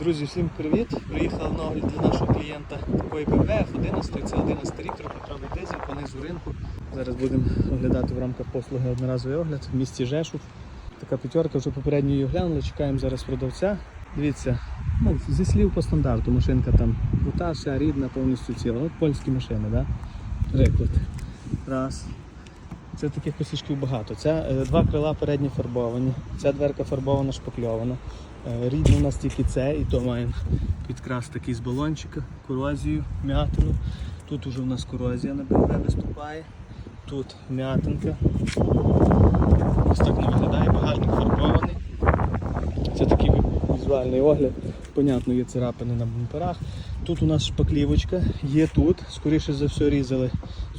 Друзі, всім привіт! Приїхав на огляд для нашого клієнта такої БМВ F11, це 11 рік, трьохлітровий дизель, понизу ринку. Зараз будемо оглядати в рамках послуги одноразовий огляд в місті Жешув. Така п'ятерка, вже попередньо її оглянули, чекаємо зараз продавця. Дивіться, ну, зі слів по стандарту, машинка там крута, вся рідна, повністю ціла. От польські машини, да? Приклад. Раз. Це таких косичків багато. Це два крила передні фарбовані, ця дверка фарбована, шпакльована. Е, Рідно у нас тільки це, і то маємо підкрас такий з балончика, корозію, м'ятину. Тут уже у нас корозія на БМВ виступає. Тут м'ятинка. Ось так не виглядає, багажник фарбований. Це такий візуальний огляд. Понятно, є царапини на бамперах. Тут у нас шпаклівочка, є тут, скоріше за все різали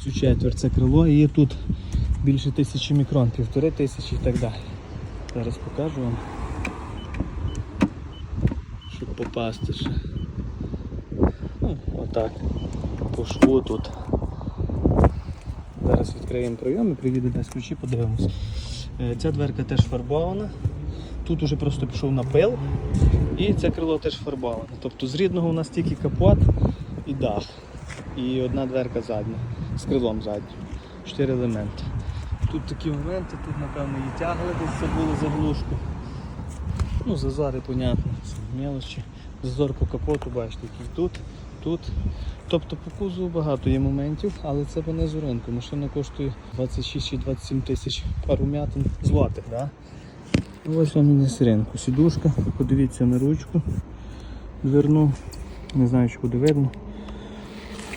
цю четверть, це крило, і є тут більше тисячі мікрон, півтори тисячі і так далі. Зараз покажу вам, щоб попасти ще. Ну, отак. По шву тут. Зараз відкриємо прийом і приїде дасть ключі, подивимось. Е, Ця дверка теж фарбована. Тут уже просто пішов напил. І це крило теж фарбоване. Тобто з рідного у нас тільки капот і дах. І одна дверка задня з крилом заднім. Чотири елементи. Тут такі моменти, тут напевно її тягли десь забули заглушку. Ну, зазори, понятно, мелочі. Зазор по капоту, бачите, який тут, тут. Тобто по кузову багато є моментів, але це понизу ринку. Машина коштує 26 чи 27 тисяч пару м'ятин злотих. Да? Ну, Ось вам і з ринку. Сідушка, подивіться на ручку. Дверну, не знаю, чи буде видно.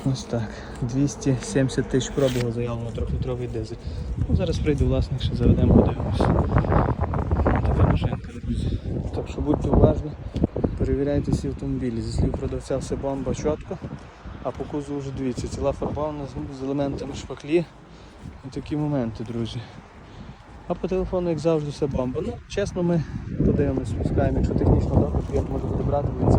Ось так. 270 тисяч пробігу заявлено трьохлітровий дизель. Ну, зараз прийде власник, ще заведемо, подивимося. Така машинка. Так що будьте уважні, перевіряйте всі автомобілі. Зі слів продавця все бомба чітко, а по кузову вже дивіться, ціла фарбована з- елементами шпаклі. І такі моменти, друзі. А по телефону, як завжди, все бомба. Ну, чесно, ми подивимось, спускаємо, якщо технічно добре, клієнт може буде брати, бо він